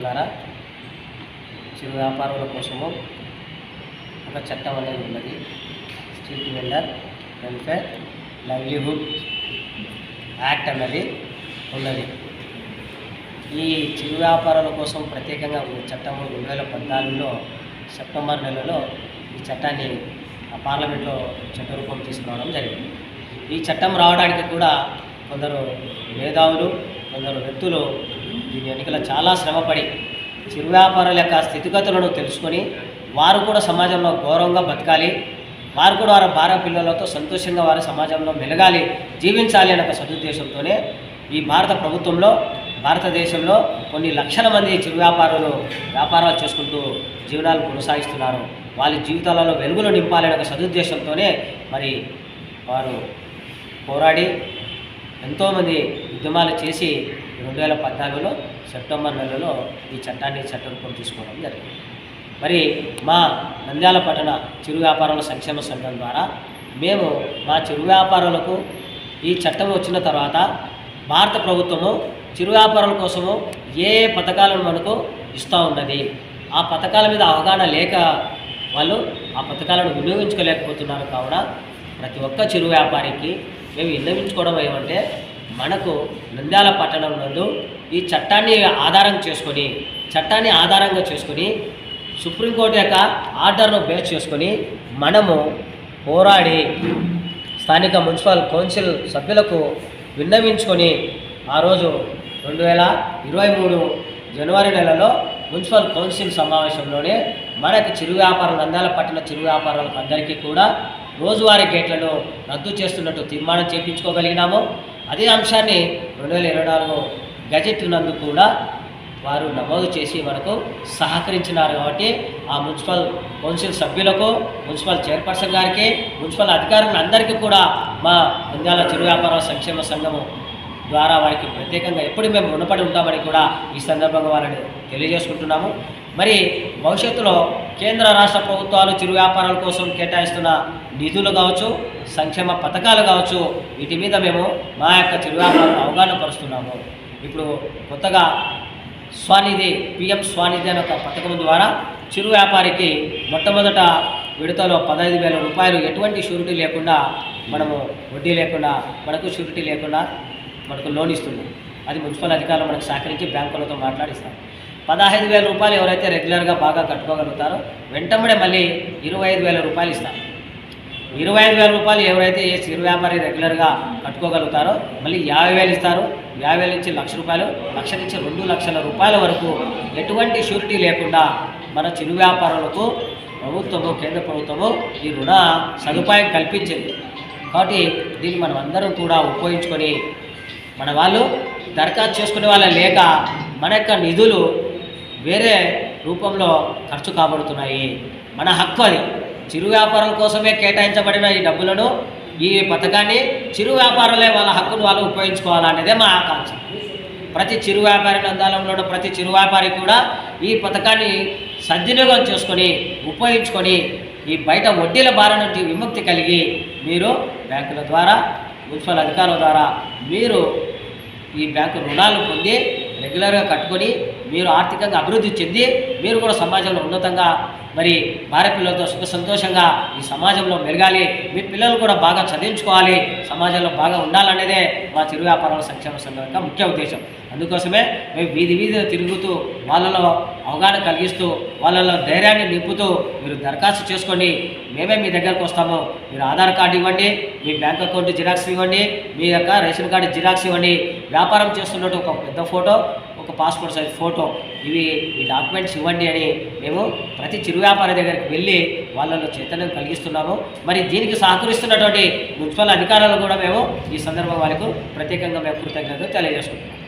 ద్వారా చిరు వ్యాపారుల కోసము ఒక చట్టం అనేది ఉన్నది. Street vendor welfare livelihood act అన్నది ఉన్నది. ఈ చిరు వ్యాపారుల కోసం ప్రత్యేకంగా చట్టం చట్టము రెండు వేల పద్నాలుగులో సెప్టెంబర్ నెలలో ఈ చట్టాన్ని ఆ పార్లమెంట్లో చట్టరూపం తీసుకురావడం జరిగింది. ఈ చట్టం రావడానికి కూడా కొందరు మేధావులు కొందరు వ్యక్తులు దీని వెనుకల చాలా శ్రమపడి చిరు వ్యాపారుల యొక్క స్థితిగతులను తెలుసుకొని వారు కూడా సమాజంలో గౌరవంగా బతకాలి. వారు కూడా వారి భార్య పిల్లలతో సంతోషంగా వారి సమాజంలో మెలగాలి జీవించాలి అనే ఒక సదుద్దేశంతోనే ఈ భారత ప్రభుత్వంలో భారతదేశంలో కొన్ని లక్షల మంది చిరు వ్యాపారులు వ్యాపారాలు చేసుకుంటూ జీవనాలు కొనసాగిస్తున్నారు. వాళ్ళ జీవితాలలో వెలుగులు నింపాలనే ఒక సదుద్దేశంతోనే మరి వారు పోరాడి ఎంతోమంది ఉద్యమాలు చేసి రెండు వేల పద్నాలుగులో సెప్టెంబర్ నెలలో ఈ చట్టాన్ని చట్టరూపం తీసుకోవడం జరిగింది. మరి మా నంద్యాల పట్టణ చిరు వ్యాపారుల సంక్షేమ సంఘం ద్వారా మేము మా చిరు వ్యాపారులకు ఈ చట్టం వచ్చిన తర్వాత భారత ప్రభుత్వము చిరు వ్యాపారుల కోసము ఏ పథకాలను మనకు ఇస్తూ ఉన్నది. ఆ పథకాల మీద అవగాహన లేక వాళ్ళు ఆ పథకాలను వినియోగించుకోలేకపోతున్నారు కావున ప్రతి ఒక్క చిరు వ్యాపారికి మేము విన్నవించుకోవడం ఏమంటే మనకు నంద్యాల పట్టణం నందు ఈ చట్టాన్ని ఆధారం చేసుకొని చట్టాన్ని ఆధారంగా చేసుకొని సుప్రీంకోర్టు యొక్క ఆర్డర్ను బేస్ చేసుకొని మనము పోరాడి స్థానిక మున్సిపల్ కౌన్సిల్ సభ్యులకు విన్నవించుకొని ఆ రోజు రెండు వేల ఇరవై మూడు జనవరి నెలలో మున్సిపల్ కౌన్సిల్ సమావేశంలోనే మనకి చిరు వ్యాపారులు నంద్యాల పట్టణ చిరు వ్యాపారులకు అందరికీ కూడా రోజువారీ గేట్లను రద్దు చేస్తున్నట్టు తీర్మానం చేయించుకోగలిగినాము అదే అంశాన్ని రెండు వేల ఇరవై నాలుగు గజెట్ నందు కూడా వారు నమోదు చేసి మనకు సహకరించినారు కాబట్టి ఆ మున్సిపల్ కౌన్సిల్ సభ్యులకు మున్సిపల్ చైర్పర్సన్ గారికి మున్సిపల్ అధికారులందరికీ కూడా మా నంద్యాల చిరు వ్యాపార సంక్షేమ సంఘము ద్వారా వారికి ప్రత్యేకంగా ఎప్పుడు మేము రుణపడి ఉంటామని కూడా ఈ సందర్భంగా వాళ్ళని తెలియజేసుకుంటున్నాము. మరి భవిష్యత్తులో కేంద్ర రాష్ట్ర ప్రభుత్వాలు చిరు వ్యాపారాల కోసం కేటాయిస్తున్న నిధులు కావచ్చు సంక్షేమ పథకాలు కావచ్చు వీటి మీద మేము మా యొక్క చిరు అవగాహన పరుస్తున్నాము ఇప్పుడు కొత్తగా స్వానిధి పిఎం స్వానిధి అనే ఒక పథకం ద్వారా చిరు వ్యాపారికి మొట్టమొదట విడతలో పదహైదు వేల రూపాయలు ఎటువంటి షూరిటీ లేకుండా మనము వడ్డీ లేకుండా మనకు షూరిటీ లేకుండా మనకు లోన్ ఇస్తుంది. అది మున్సిపల్ అధికారులు మనకు సహకరించి బ్యాంకులతో మాట్లాడిస్తారు. పదహైదు వేల రూపాయలు ఎవరైతే రెగ్యులర్గా బాగా కట్టుకోగలుగుతారో వెంటనే మళ్ళీ ఇరవై ఐదు వేల రూపాయలు ఇస్తారు. ఇరవై ఐదు వేల రూపాయలు ఎవరైతే ఏ చిరు వ్యాపారి రెగ్యులర్గా కట్టుకోగలుగుతారో మళ్ళీ యాభై వేలు ఇస్తారు. యాభై వేల నుంచి లక్ష రూపాయలు లక్ష నుంచి రెండు లక్షల రూపాయల వరకు ఎటువంటి షూరిటీ లేకుండా మన చిరు వ్యాపారులకు ప్రభుత్వము కేంద్ర ప్రభుత్వము ఈ రుణ సదుపాయం కల్పించింది. కాబట్టి దీన్ని మనం అందరం కూడా ఉపయోగించుకొని మన వాళ్ళు దరఖాస్తు చేసుకునే వాళ్ళ లేక మన యొక్క నిధులు వేరే రూపంలో ఖర్చు కాబడుతున్నాయి. మన హక్కు అది. చిరు వ్యాపారం కోసమే కేటాయించబడిన ఈ డబ్బులను ఈ పథకాన్ని చిరు వ్యాపారులే వాళ్ళ హక్కును వాళ్ళు ఉపయోగించుకోవాలనేదే మా ఆకాంక్ష. ప్రతి చిరు వ్యాపారి నందాలంలో ప్రతి చిరు వ్యాపారి కూడా ఈ పథకాన్ని సద్వినియోగం చేసుకొని ఉపయోగించుకొని ఈ బయట వడ్డీల బారి నుండి విముక్తి కలిగి మీరు బ్యాంకుల ద్వారా మున్సిపల్ అధికారుల ద్వారా మీరు ఈ బ్యాంకు రుణాలు పొంది రెగ్యులర్గా కట్టుకొని మీరు ఆర్థికంగా అభివృద్ధి చెంది మీరు కూడా సమాజంలో ఉన్నతంగా మరి భార్య పిల్లలతో సుఖ సంతోషంగా ఈ సమాజంలో మెరగాలి మీ పిల్లలు కూడా బాగా చదివించుకోవాలి. సమాజంలో బాగా ఉండాలనేదే మా చిరు వ్యాపారాల సంక్షేమ సంఘం యొక్క ముఖ్య ఉద్దేశం. అందుకోసమే మేము వీధి వీధిలో తిరుగుతూ వాళ్ళలో అవగాహన కలిగిస్తూ వాళ్ళలో ధైర్యాన్ని నింపుతూ మీరు దరఖాస్తు చేసుకోండి. మేమే మీ దగ్గరకు వస్తాము. మీరు ఆధార్ కార్డు ఇవ్వండి మీ బ్యాంక్ అకౌంట్ జిరాక్స్ ఇవ్వండి మీ యొక్క రేషన్ కార్డు జిరాక్స్ ఇవ్వండి. వ్యాపారం చేస్తున్నట్టు ఒక పెద్ద ఫోటో ఒక పాస్పోర్ట్ సైజ్ ఫోటో ఇవి ఈ డాక్యుమెంట్స్ ఇవ్వండి అని మేము ప్రతి చిరు వ్యాపారి దగ్గరికి వెళ్ళి వాళ్ళలో చైతన్యం కలిగిస్తున్నాము. మరి దీనికి సహకరిస్తున్నటువంటి మున్సిపల్ అధికారులు కూడా మేము ఈ సందర్భం వాళ్ళకు ప్రత్యేకంగా మేము కృతజ్ఞతలు తెలియజేసుకుంటున్నాం